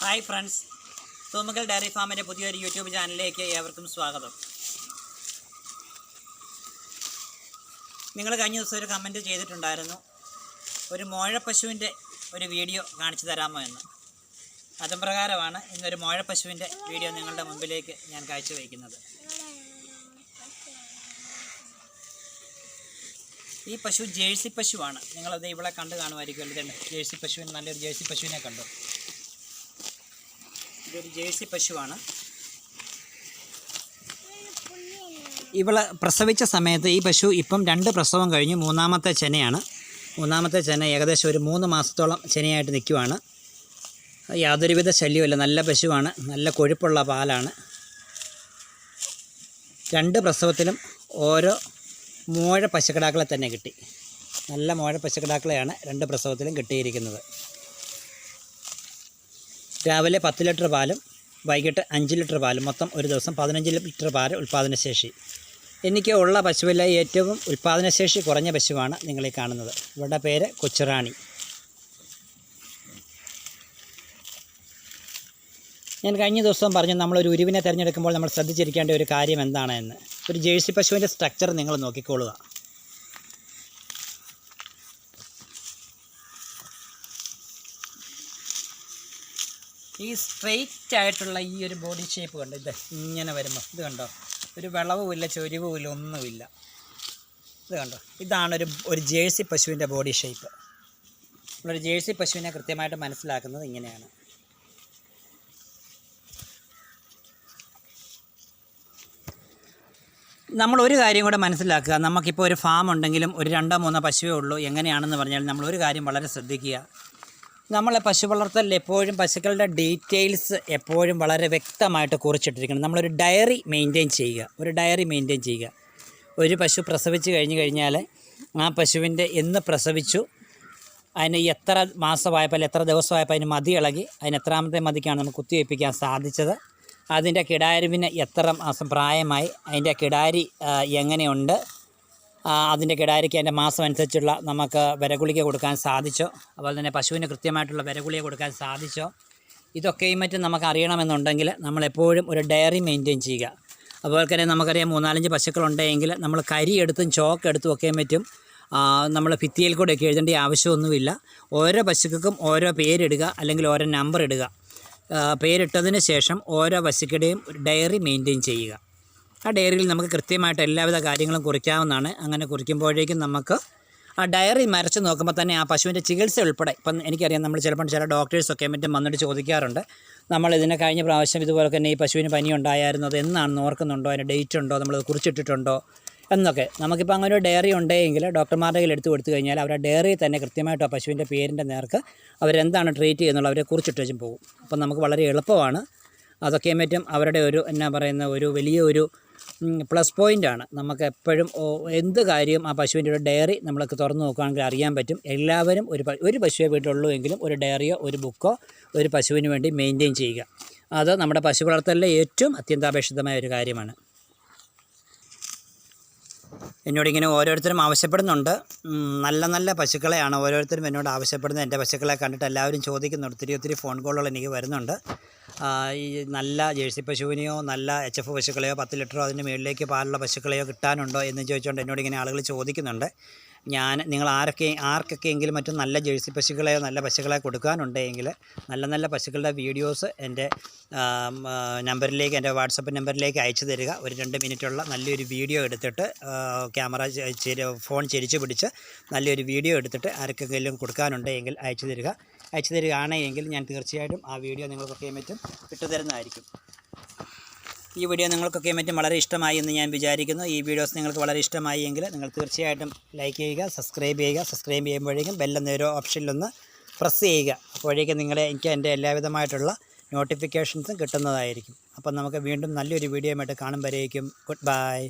Hi friends. തോമുക്കൽ diary ഫാമിന്റെ പുതിയൊരു YouTube ചാനലിലേക്ക് ഏവർക്കും സ്വാഗതം. നിങ്ങൾ കഴിഞ്ഞ ദിവസം ഒരു കമന്റ് ചെയ്തിട്ടുണ്ടായിരുന്നു. ഒരു മോഴപ്പശുവിന്റെ ഒരു വീഡിയോ കാണിച്ചു തരാമോ എന്ന്. അതും പ്രകാരമാണ് ഇന്നൊരു മോഴപ്പശുവിന്റെ വീഡിയോ നിങ്ങളുടെ മുമ്പിലേക്ക് ഞാൻ കാഴ്ചവെക്കുന്നത് ഈ പശു ജേഴ്സി പശുവാണ്. നിങ്ങളത് ഇവിടെ കണ്ടു കാണുമായിരിക്കും ഇതുണ്ട്. ജേഴ്സി പശുവിന് നല്ലൊരു ജേഴ്സി പശുവിനെ കണ്ടു. ഇതൊരു ജേഴ്സി പശുവാണ്. ഇവൾ പ്രസവിച്ച സമയത്ത് ഈ പശു ഇപ്പം രണ്ട് പ്രസവം കഴിഞ്ഞു മൂന്നാമത്തെ ചെനയാണ്. മൂന്നാമത്തെ ചെന ഏകദേശം ഒരു മൂന്ന് മാസത്തോളം ചെനയായിട്ട് നിൽക്കുവാണ്. യാതൊരുവിധ ശല്യമില്ല നല്ല പശുവാണ്. നല്ല കൊഴുപ്പുള്ള പാലാണ്. രണ്ട് പ്രസവത്തിലും ഓരോ മോഴ പശുക്കിടാക്കളെ തന്നെ കിട്ടി. നല്ല മോഴ പശുക്കിടാക്കളെയാണ് രണ്ട് പ്രസവത്തിലും കിട്ടിയിരിക്കുന്നത്. രാവിലെ പത്ത് ലിറ്റർ പാലും വൈകിട്ട് അഞ്ച് ലിറ്റർ പാലും. മൊത്തം ഒരു ദിവസം പതിനഞ്ച് ലിറ്റർ പാൽ ഉൽപ്പാദനശേഷി എനിക്ക് ഉള്ള പശുവിലെ ഏറ്റവും ഉൽപ്പാദനശേഷി കുറഞ്ഞ പശുവാണ് നിങ്ങളീ കാണുന്നത്. ഇവരുടെ പേര് കൊച്ചുറാണി. ഞാൻ കഴിഞ്ഞ ദിവസം പറഞ്ഞു നമ്മളൊരു ഉരുവിനെ തിരഞ്ഞെടുക്കുമ്പോൾ നമ്മൾ ശ്രദ്ധിച്ചിരിക്കേണ്ട ഒരു കാര്യം എന്താണ് എന്ന് ഒരു ജേഴ്സി പശുവിന്റെ സ്ട്രക്ചർ നിങ്ങൾ നോക്കിക്കോളുക ഈ സ്ട്രെയിറ്റ് ആയിട്ടുള്ള ഈ ഒരു ബോഡി ഷേപ്പ് കണ്ടോ? ഇത് ഇങ്ങനെ വരുമ്പോൾ ഇത് കണ്ടോ? ഒരു വിളവുമില്ല ചൊരിവുമില്ല ഒന്നുമില്ല. ഇത് കണ്ടോ? ഇതാണ് ഒരു ഒരു ജേഴ്സി പശുവിന്റെ ബോഡി ഷേപ്പ്. നമ്മളൊരു ജേഴ്സി പശുവിനെ കൃത്യമായിട്ട് മനസ്സിലാക്കുന്നത് ഇങ്ങനെയാണ്. നമ്മൾ ഒരു കാര്യം കൂടെ മനസ്സിലാക്കുക. നമുക്കിപ്പോൾ ഒരു ഫാം ഉണ്ടെങ്കിലും ഒരു രണ്ടോ മൂന്നോ പശുവേ ഉള്ളൂ. എങ്ങനെയാണെന്ന് പറഞ്ഞാൽ നമ്മൾ ഒരു കാര്യം വളരെ ശ്രദ്ധിക്കുക. നമ്മളെ പശു വളർത്തലിൽ എപ്പോഴും പശുക്കളുടെ ഡീറ്റെയിൽസ് എപ്പോഴും വളരെ വ്യക്തമായിട്ട് കുറിച്ചിട്ടിരിക്കണം. നമ്മളൊരു ഡയറി മെയിന്റെയിൻ ചെയ്യുക. ഒരു ഡയറി മെയിന്റെയിൻ ചെയ്യുക. ഒരു പശു പ്രസവിച്ച് കഴിഞ്ഞ് കഴിഞ്ഞാൽ ആ പശുവിന്റെ എന്ന് പ്രസവിച്ചു അതിന് എത്ര മാസമായപ്പോൾ എത്ര ദിവസമായപ്പോൾ അതിന് മതി ഇളകി അതിന് എത്രാമത്തെ മതിക്കാണ് നമുക്ക് കുത്തിവയ്പ്പിക്കാൻ സാധിച്ചത്. അതിന്റെ കിടാരിവിന് എത്ര മാസം പ്രായമായി അതിന്റെ കിടാരി എങ്ങനെയുണ്ട് അതിന്റെ കിടാരിക്ക് അതിന്റെ മാസം അനുസരിച്ചുള്ള നമുക്ക് വിരഗുളിക കൊടുക്കാൻ സാധിച്ചോ? അതുപോലെ തന്നെ പശുവിന് കൃത്യമായിട്ടുള്ള വിരഗുളിക കൊടുക്കാൻ സാധിച്ചോ? ഇതൊക്കെയും മറ്റും നമുക്ക് അറിയണമെന്നുണ്ടെങ്കിൽ നമ്മളെപ്പോഴും ഒരു ഡയറി മെയിന്റെയിൻ ചെയ്യുക. അതുപോലെ തന്നെ നമുക്കറിയാം മൂന്നാലഞ്ച് പശുക്കളുണ്ടെങ്കിൽ നമ്മൾ കരി എടുത്തും ചോക്ക് എടുത്തും ഒക്കെയും പറ്റും നമ്മൾ ഭിത്തിയിൽ കൂടെയൊക്കെ എഴുതേണ്ട ആവശ്യമൊന്നുമില്ല. ഓരോ പശുക്കൾക്കും ഓരോ പേരിടുക അല്ലെങ്കിൽ ഓരോ നമ്പർ ഇടുക. പേരിട്ടതിന് ശേഷം ഓരോ പശുക്കളുടെയും ഡയറി മെയിന്റെയിൻ ചെയ്യുക. ആ ഡയറിയിൽ നമുക്ക് കൃത്യമായിട്ട് എല്ലാവിധ കാര്യങ്ങളും കുറിക്കാവുന്നതാണ്. അങ്ങനെ കുറിക്കുമ്പോഴേക്കും നമുക്ക് ആ ഡയറി മരച്ച് നോക്കുമ്പോൾ തന്നെ ആ പശുവിന്റെ ചികിത്സ ഉൾപ്പെടെ ഇപ്പം എനിക്കറിയാം നമ്മൾ ചിലപ്പോൾ ചില ഡോക്ടേഴ്സൊക്കെ മറ്റും വന്നിട്ട് ചോദിക്കാറുണ്ട് നമ്മൾ ഇതിനെ കഴിഞ്ഞ പ്രാവശ്യം ഇതുപോലെ തന്നെ ഈ പശുവിന് പനി ഉണ്ടായിരുന്നത് അത് എന്നാണെന്ന് ഓർക്കുന്നുണ്ടോ? അതിന്റെ ഡേറ്റ് ഉണ്ടോ? നമ്മൾ കുറിച്ചിട്ടിട്ടുണ്ടോ? എന്നൊക്കെ. നമുക്കിപ്പോൾ അങ്ങനെ ഒരു ഡയറി ഉണ്ടെങ്കിൽ ഡോക്ടർമാരുടെ കയ്യിൽ എടുത്തു കൊടുത്തു കഴിഞ്ഞാൽ അവരുടെ ഡയറി തന്നെ കൃത്യമായിട്ട് ആ പശുവിന്റെ പേരിന്റെ നേർക്ക് അവരെന്താണ് ട്രീറ്റ് ചെയ്യുന്നുള്ളത് അവരെ കുറിച്ചിട്ട് വെച്ചും പോകും. അപ്പം നമുക്ക് വളരെ എളുപ്പമാണ്. അതൊക്കെ മറ്റും അവരുടെ ഒരു എന്നാ പറയുന്ന ഒരു വലിയ ഒരു പ്ലസ് പോയിന്റാണ് നമുക്ക് എപ്പോഴും എന്ത് കാര്യം ആ പശുവിന്റെ ഒരു ഡയറി നമ്മൾക്ക് തുറന്ന് നോക്കുകയാണെങ്കിൽ അറിയാൻ പറ്റും. എല്ലാവരും ഒരു ഒരു പശുവേ വീട്ടിലുള്ളൂ എങ്കിലും ഒരു ഡയറിയോ ഒരു ബുക്കോ ഒരു പശുവിന് വേണ്ടി മെയിന്റെയിൻ ചെയ്യുക. അത് നമ്മുടെ പശു വളർത്തലിലെ ഏറ്റവും അത്യന്താപേക്ഷിതമായ ഒരു കാര്യമാണ്. എന്നോട് ഇങ്ങനെ ഓരോരുത്തരും ആവശ്യപ്പെടുന്നുണ്ട്. നല്ല നല്ല പശുക്കളെയാണ് ഓരോരുത്തരും എന്നോട് ആവശ്യപ്പെടുന്നത്. എന്റെ പശുക്കളെ കണ്ടിട്ട് എല്ലാവരും ചോദിക്കുന്നുണ്ട്. ഒത്തിരി ഒത്തിരി ഫോൺ കോളുകൾ എനിക്ക് വരുന്നുണ്ട്. ഈ നല്ല ജേഴ്സി പശുവിനെയോ നല്ല എച്ച് എഫ് പശുക്കളെയോ പത്ത് ലിറ്ററോ അതിന്റെ മുകളിലേക്ക് പാലുള്ള പശുക്കളെയോ കിട്ടാനുണ്ടോ എന്ന് ചോദിച്ചുകൊണ്ട് എന്നോട് ഇങ്ങനെ ആളുകൾ ചോദിക്കുന്നുണ്ട്. ഞാൻ നിങ്ങൾ ആരൊക്കെ ആർക്കൊക്കെയെങ്കിലും മറ്റും നല്ല ജേഴ്സി പശുക്കളെയോ നല്ല പശുക്കളെ കൊടുക്കാനുണ്ടെങ്കിൽ നല്ല നല്ല പശുക്കളുടെ വീഡിയോസ് എന്റെ നമ്പറിലേക്ക് എന്റെ വാട്സപ്പ് നമ്പറിലേക്ക് അയച്ചു തരിക. ഒരു രണ്ട് മിനിറ്റുള്ള നല്ലൊരു വീഡിയോ എടുത്തിട്ട് ക്യാമറ ഫോൺ ചിരിച്ചു പിടിച്ച് നല്ലൊരു വീഡിയോ എടുത്തിട്ട് ആർക്കെങ്കിലും കൊടുക്കാനുണ്ടെങ്കിൽ അയച്ചു തരിക. അയച്ചു തരികയാണെങ്കിൽ ഞാൻ തീർച്ചയായിട്ടും ആ വീഡിയോ നിങ്ങൾക്കൊക്കെ പറ്റും ഇട്ടുതരുന്നതായിരിക്കും. ഈ വീഡിയോ നിങ്ങൾക്കൊക്കെ പറ്റും വളരെ ഇഷ്ടമായി എന്ന് ഞാൻ വിചാരിക്കുന്നു. ഈ വീഡിയോസ് നിങ്ങൾക്ക് വളരെ ഇഷ്ടമായി എങ്കിൽ നിങ്ങൾ തീർച്ചയായിട്ടും ലൈക്ക് ചെയ്യുക സബ്സ്ക്രൈബ് ചെയ്യുക. സബ്സ്ക്രൈബ് ചെയ്യുമ്പോഴേക്കും ബെല്ലെന്നൊരു ഓപ്ഷനിലൊന്ന് പ്രസ് ചെയ്യുക. അപ്പോഴേക്കും നിങ്ങളെ എനിക്ക് എന്റെ എല്ലാവിധമായിട്ടുള്ള നോട്ടിഫിക്കേഷൻസും കിട്ടുന്നതായിരിക്കും. അപ്പം നമുക്ക് വീണ്ടും നല്ലൊരു വീഡിയോയുമായിട്ട് കാണുമ്പോഴേക്കും ഗുഡ് ബൈ